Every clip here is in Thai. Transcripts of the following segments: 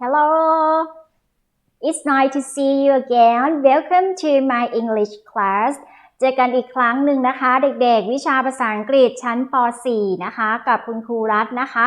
Hello. It's nice to see you again. Welcome to my English class. เจอกันอีกครั้งหนึ่งนะคะ เด็กๆ วิชาภาษาอังกฤษชั้นป .4 นะคะ กับคุณครูรัตน์นะคะ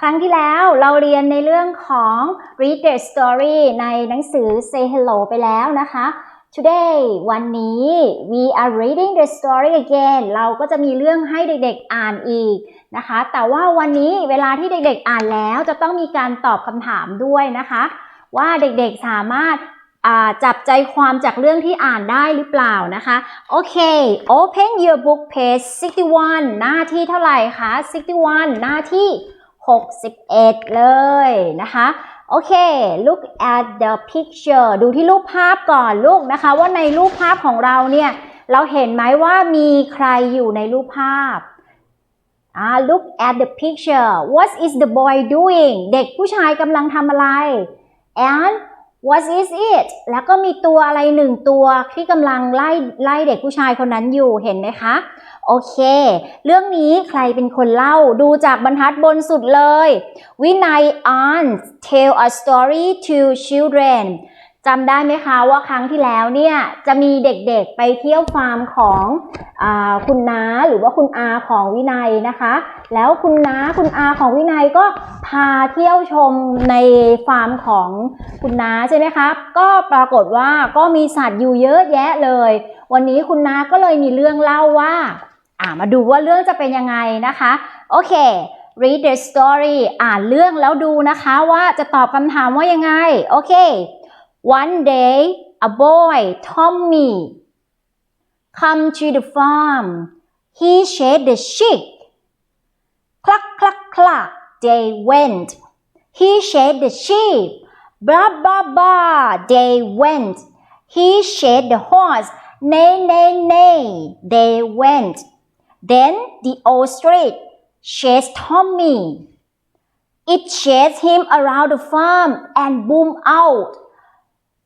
ครั้งที่แล้วเราเรียนในเรื่องของ read the story ในหนังสือ say hello ไปแล้วนะคะ Today วันนี้ we are reading the story again เราก็จะมีเรื่องให้เด็กๆอ่านอีกนะคะ แต่ว่าวันนี้เวลาที่เด็กๆอ่านแล้วจะต้องมีการตอบคำถามด้วยนะคะ ว่าเด็กๆสามารถจับใจความจากเรื่องที่อ่านได้หรือเปล่านะคะโอเค open your book page 61 หน้าที่เท่าไหร่คะ 61 หน้าที่ 61 เลยนะคะ โอเค look at the picture ดูที่รูปภาพก่อนลูกนะคะ ว่าในรูปภาพของเราเนี่ย เราเห็นไหมว่ามีใครอยู่ในรูปภาพอ่า look at the picture what is the boy doing เด็กผู้ชายกำลังทำอะไร and what is it แล้วก็มีตัวอะไรหนึ่งตัวที่กำลังไล่ไล่เด็กผู้ชายคนนั้นอยู่เห็นไหมคะ โอเค เรื่องนี้ใครเป็นคนเล่าดูจากบรรทัดบนสุดเลยวินัย aunt tell a story to children จำได้ไหมคะว่าครั้งที่แล้วเนี่ยจะมีเด็กๆไปเที่ยวฟาร์มของอคุณน้าหรือว่าคุณอาของวินัยนะคะ แล้วคุณน้าคุณอาของวินัยก็าเที่ยวชมในฟาร์มของคุณน้าใช่ไหมคะก็ปรากฏว่าก็มีสัตว์อยู่เยอะแยะเลย วันนี้คุณน้าก็เลยมีเรื่องเล่าว่าอ่ามาดูว่าเรื่องจะเป็นยังไงนะคะ โอเค read the story อ่านเรื่องแล้วดูนะคะว่าจะตอบคำถามว่ายังไง โอเค one day a boy Tommy come to the farm he shed the sheep cluck cluck cluck they went. He shed the sheep. Blah blah blah they went. He shed the horse. Nay, nay, nay, they went. Then the ostrich chased Tommy. It chased him around the farm and boomed out.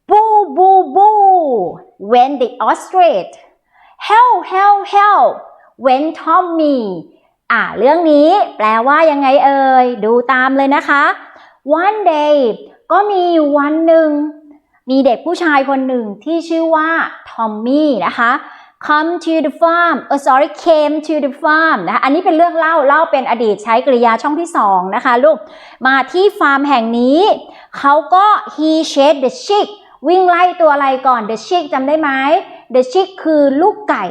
Boo boo boo went the ostrich help help help went Tommy อะเรื่องนี้แปลว่ายังไงเอ่ย ดูตามเลยนะคะ one day ก็มีอยู่วันหนึ่ง มีเด็กผู้ชายคนหนึ่งที่ชื่อว่าทอมมี่นะคะ come to the farm เออ sorry came to the farm นะคะอันนี้เป็นเรื่องเล่า เล่าเป็นอดีตใช้กริยาช่องที่สองนะคะลูก มาที่ฟาร์มแห่งนี้ เขาก็ he chased the sheep วิ่งไล่ตัวอะไรก่อน the sheep จำได้ไหม the sheep คือลูกไก่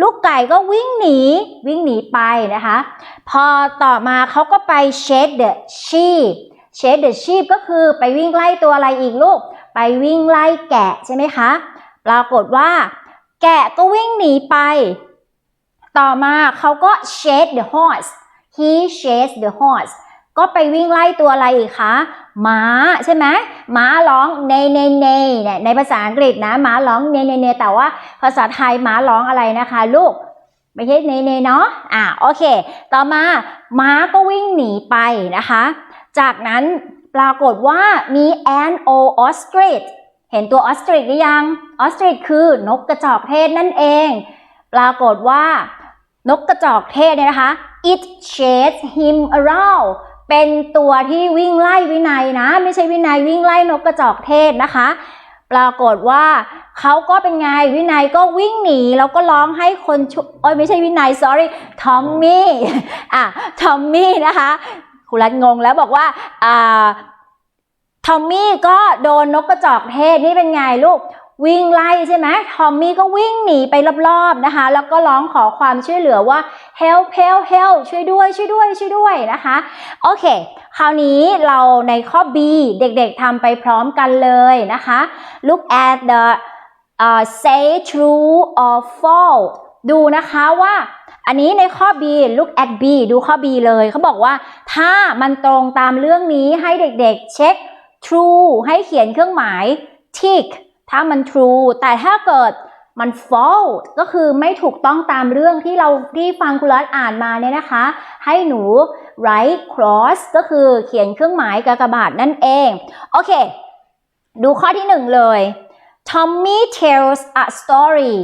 ลูกไก่ก็วิ่งหนีวิ่งหนีไปนะคะ พอต่อมาเขาก็ไป chase the sheep chase the sheep ก็คือไปวิ่งไล่ตัวอะไรอีกลูก ไปวิ่งไล่แกะใช่ไหมคะ ปรากฏว่า แกะก็วิ่งหนีไป ต่อมาเขาก็ chase the horse he chased the horse ก็ไปวิ่งไล่ตัวอะไรอีกคะม้าใช่ไหมม้าร้องเนเนเนเนี่ยในภาษาอังกฤษนะม้าร้องเนเนเนแต่ว่าภาษาไทยม้าร้องอะไรนะคะ ลูกไม่ใช่เนเนเนาะอ่าโอเค ต่อมาม้าก็วิ่งหนีไปนะคะ จากนั้นปรากฏว่ามี an o ostrich เห็นตัว ostrich หรือยัง ostrich คือนกกระจอกเทศนั่นเอง ปรากฏว่านกกระจอกเทศเนี่ยนะคะ it chased him around เป็นตัวที่วิ่งไล่วินัยนะ ไม่ใช่วินัยวิ่งไล่นกกระจอกเทศนะคะ ปรากฏว่าเขาก็เป็นไงวินัยก็วิ่งหนีแล้วก็ร้องให้คนช่วยโอ้ยไม่ใช่วินัย sorry ทอมมี่อะทอมมี่นะคะครูรัตงงแล้วบอกว่าอ่าทอมมี่ก็โดนนกกระจอกเทศนี่เป็นไงลูก วิ่งไล่ใช่ไหมทอมมี่ก็วิ่งหนีไปรอบๆนะคะ แล้วก็ร้องขอความช่วยเหลือว่า help help help ช่วยด้วยช่วยด้วยช่วยด้วยนะคะ โอเค คราวนี้เราในข้อ B เด็กๆทำไปพร้อมกันเลยนะคะ look at the uh, say true or false ดูนะคะว่าอันนี้ในข้อ B look at B ดูข้อ B เลยเขาบอกว่าถ้ามันตรงตามเรื่องนี้ให้เด็กๆเช็ค true ให้เขียนเครื่องหมาย tick ถ้ามัน true แต่ถ้าเกิดมัน false ก็คือไม่ถูกต้องตามเรื่องที่เราที่ฟังคุณรัตอ่านมาเนี่ยนะคะ ให้หนู write cross ก็คือเขียนเครื่องหมายกากบาทนั่นเอง โอเค ดูข้อที่หนึ่งเลย Tommy tells a story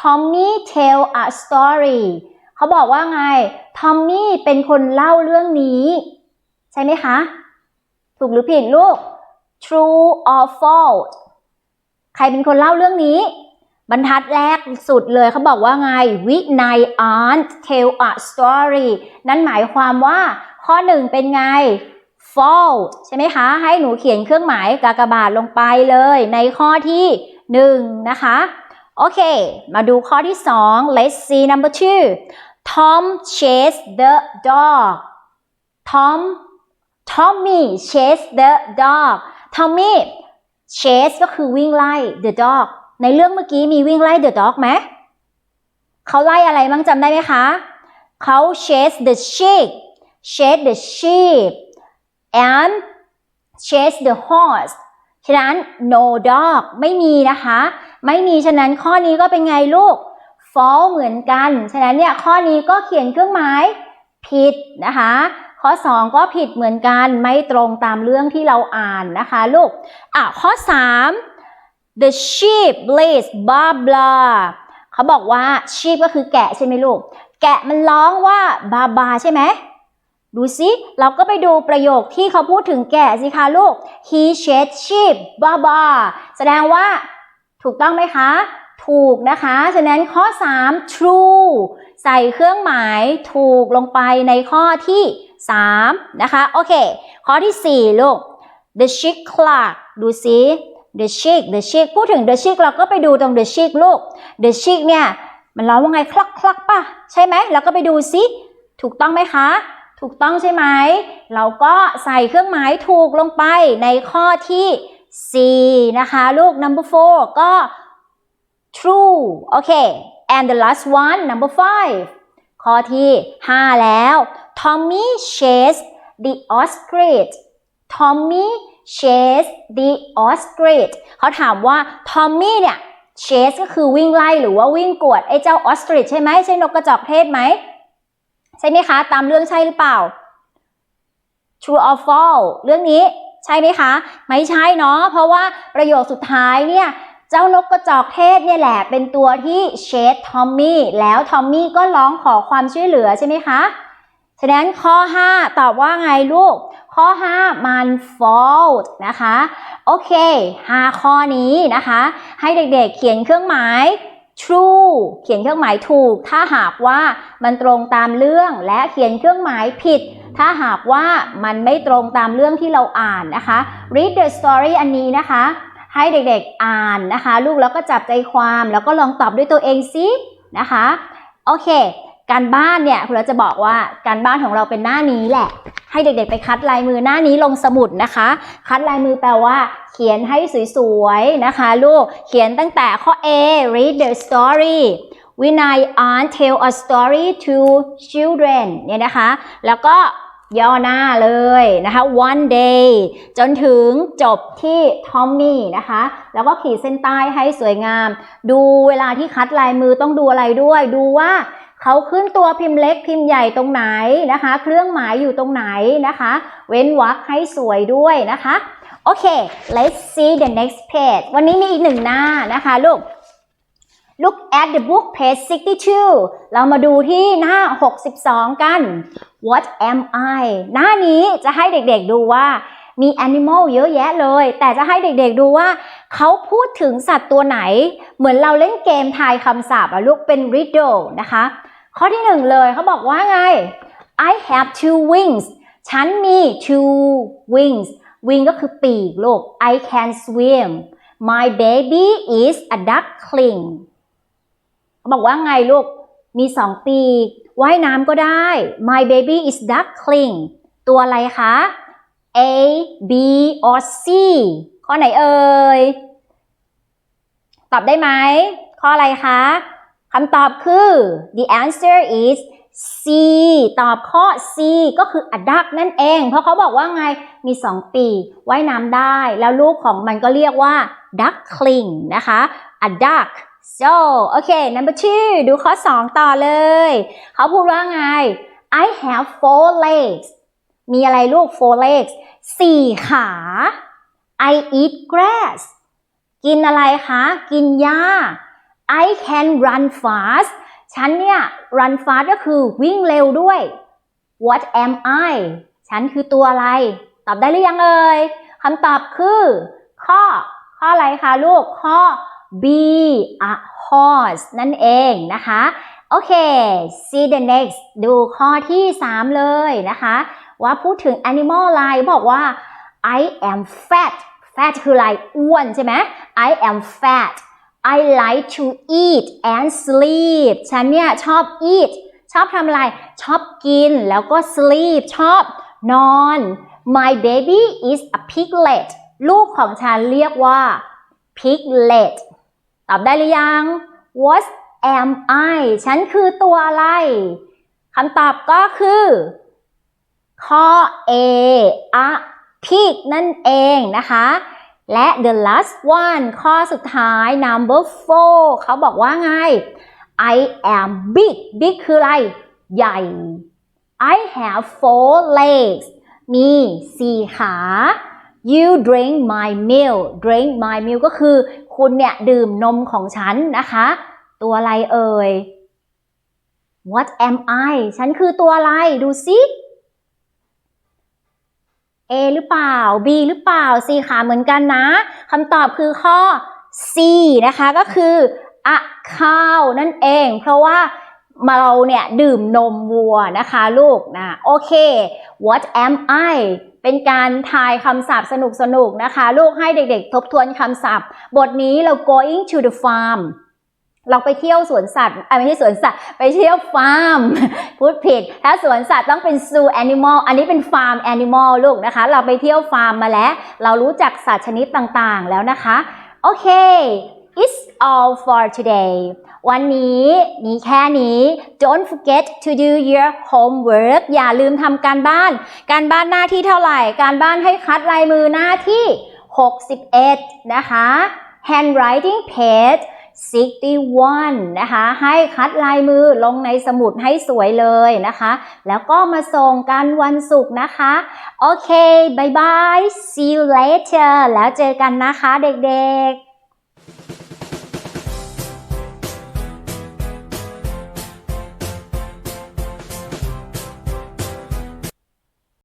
Tommy tell a story เขาบอกว่าไง Tommy เป็นคนเล่าเรื่องนี้ ใช่ไหมคะ ถูกหรือผิดลูก true or false ใครเป็นคนเล่าเรื่องนี้ บรรทัดแรกสุดเลยเขาบอกว่าไงวินัย aunt tell a story นั่นหมายความว่าข้อหนึ่งเป็นไง false ใช่ไหมคะ ให้หนูเขียนเครื่องหมายกากบาทลงไปเลย ในข้อที่หนึ่งนะคะ โอเค มาดูข้อที่สอง let's see number two Tom chased the dog Tom Tommy chased the dog Tommy chase ก็คือวิ่งไล่ the dog ในเรื่องเมื่อกี้มีวิ่งไล่ the dog ไหมเขาไล่อะไรบ้างจำได้ไหมคะ เขา chase the sheep chase the sheep and chase the horse ฉะนั้น no dog ไม่มีนะคะ ไม่มีฉะนั้นข้อนี้ก็เป็นไงลูก fall เหมือนกัน ฉะนั้นเนี่ยข้อนี้ก็เขียนเครื่องหมายผิดนะคะ ข้อ 2 ก็ผิดเหมือนกันไม่ตรงตามเรื่องที่เราอ่านนะคะลูกอะข้อ 3 the sheep bleats blah blah เขาบอกว่า sheep ก็คือแกะใช่ไหมลูก แกะมันร้องว่าบาบาใช่ไหมดูสิ เราก็ไปดูประโยคที่เขาพูดถึงแกะสิคะลูก he shed sheep บาบาแสดงว่าถูกต้องไหมคะ ถูกนะคะ ฉะนั้นข้อ 3 true ใส่เครื่องหมายถูกลงไปในข้อที่ 3 นะคะ โอเค ข้อที่ 4 ลูก the chic clock ดูสิ the chic the chic พูดถึง the chic เราก็ไปดูตรง the chic ลูก the chic เนี่ย มันร้องว่าไงคลักคลักป่ะ ใช่ไหมเราก็ไปดูสิถูกต้องไหมคะ ถูกต้องใช่ไหม เราก็ใส่เครื่องหมายถูกลงไปในข้อที่ 4 นะคะ ลูก number four ก็ true โอเค and the last one number five ข้อที่ 5 แล้ว Tommy chased the ostrich Tommy chased the ostrich เขาถามว่า Tommy เนี่ย chase ก็คือวิ่งไล่หรือว่าวิ่งกวดไอ้เจ้า ostrich ใช่ไหมใช่นกกระจอกเทศไหม ใช่ไหมคะ ตามเรื่องใช่หรือเปล่า true or false เรื่องนี้ใช่ไหมคะ ไม่ใช่เนาะเพราะว่าประโยคสุดท้ายเนี่ย เจ้านกกระจอกเทศเนี่ยแหละ เป็นตัวที่เชดทอมมี่แล้วทอมมี่ก็ร้องขอความช่วยเหลือใช่ไหมคะฉะนั้นข้อ 5 ตอบว่าไงลูก ข้อ 5 มัน false นะคะ โอเค 5 ข้อนี้นะคะ ให้เด็กๆเขียนเครื่องหมาย true เขียนเครื่องหมายถูก ถ้าหากว่ามันตรงตามเรื่องและเขียนเครื่องหมายผิด ถ้าหากว่ามันไม่ตรงตามเรื่องที่เราอ่านนะคะ read the story อันนี้นะคะ ให้เด็กๆอ่านนะคะ ลูกแล้วก็จับใจความแล้วก็ลองตอบด้วยตัวเองซินะคะโอเค การบ้านเนี่ยคุณเราจะบอกว่าการบ้านของเราเป็นหน้านี้แหละ ให้เด็กๆไปคัดลายมือหน้านี้ลงสมุดนะคะ คัดลายมือแปลว่า เขียนให้สวยๆนะคะ ลูกเขียนตั้งแต่ข้อ A read the story วินัย aunt tell a story to children เนี่ยนะคะ แล้วก็ ย่อหน้าเลยนะคะ one day จนถึงจบที่ Tommy นะคะ แล้วก็ขีดเส้นใต้ให้สวยงาม ดูเวลาที่คัดลายมือต้องดูอะไรด้วย ดูว่าเขาขึ้นตัวพิมพ์เล็กพิมพ์ใหญ่ตรงไหนนะคะ เครื่องหมายอยู่ตรงไหนนะคะ เว้นวรรคให้สวยด้วยนะคะ โอเค let's see the next page วันนี้มีอีกหนึ่งหน้านะคะลูก Look at the book page 62 เรามาดูที่หน้า 62 กัน What am I หน้านี้จะให้เด็กๆดูว่ามี animal เยอะแยะเลย แต่จะให้เด็กๆดูว่า เขาพูดถึงสัตว์ตัวไหน เหมือนเราเล่นเกมทายคำศัพท์อะลูกเป็น riddle นะคะ ข้อที่หนึ่งเลยเขาบอกว่าไง I have two wings ฉันมี two wings wing ก็คือปีกลูก I can swim my baby is a duckling บอกว่าไงลูก มีสองปีกว่ายน้ำก็ได้ My baby is duckling ตัวอะไรคะ A B or C ข้อไหนเอ่ย ตอบได้ไหม ข้ออะไรคะคำตอบคือ the answer is C ตอบข้อ C ก็คือ a duck นั่นเอง เพราะเขาบอกว่าไง มีสองปีว่ายน้ำได้ แล้วลูกของมันก็เรียกว่า duckling นะคะ a duck so โอเค number two ดูข้อ 2 ต่อเลย เขาพูดว่าไง I have four legs มีอะไรลูก four legs สี่ขา I eat grass กินอะไรคะ กินหญ้า I can run fast ฉันเนี่ย run fast ก็คือวิ่งเร็วด้วย What am I ฉันคือตัวอะไร ตอบได้หรือยังเอ่ยคำตอบคือ ข้อ ข้ออะไรคะลูก ข้อ B a horse นั่นเองนะคะ โอเค see the next ดูข้อที่ 3 เลยนะคะ ว่าพูดถึง animal อะไรบอกว่า I am fat fat คืออะไรอ้วนใช่ไหม I am fat I like to eat and sleep ฉันเนี่ยชอบ eat ชอบทำอะไร ชอบกินแล้วก็ sleep ชอบนอน My baby is a piglet ลูกของฉันเรียกว่า piglet ตอบได้หรือยัง What am I ฉันคือตัวอะไรคำตอบก็คือ ข้อ A a pig นั่นเองนะคะ และ the last one ข้อสุดท้าย number four เขาบอกว่าไง I am big big คืออะไร ใหญ่ I have four legs มีสี่ขา you drink my milk drink my milk ก็คือ คุณเนี่ยดื่มนมของฉันนะคะ ตัวอะไรเอ่ย What am I ฉันคือตัวอะไร ดูสิ A หรือเปล่า B หรือเปล่า C ขาเหมือนกันนะคำตอบคือข้อ C นะคะก็คืออะข้าวนั่นเอง เพราะว่ามาเราเนี่ยดื่มนมวัวนะคะลูกนะโอเค What am I เป็นการทายคำศัพท์สนุกๆนะคะ ลูกให้เด็กๆ ทบทวนคำศัพท์ บทนี้เรา going to the farm เราไปเที่ยวสวนสัตว์ไม่ใช่สวนสัตว์ ไปเที่ยวฟาร์ม พูดผิด ถ้าสวนสัตว์ต้องเป็น zoo animal อันนี้เป็นฟาร์ม animal ลูกนะคะ เราไปเที่ยวฟาร์มมาแล้ว เรารู้จักสัตว์ชนิดต่างๆแล้วนะคะ โอเค it's all for today วันนี้มีแค่นี้ don't forget to do your homework อย่าลืมทำการบ้าน การบ้านหน้าที่เท่าไหร่ การบ้านให้คัดลายมือหน้าที่ 61 นะคะ handwriting page 61 นะคะ ให้คัดลายมือลงในสมุดให้สวยเลยนะคะ แล้วก็มาส่งกันวันศุกร์นะคะ โอเคบายบาย see you later แล้วเจอกันนะคะเด็กๆ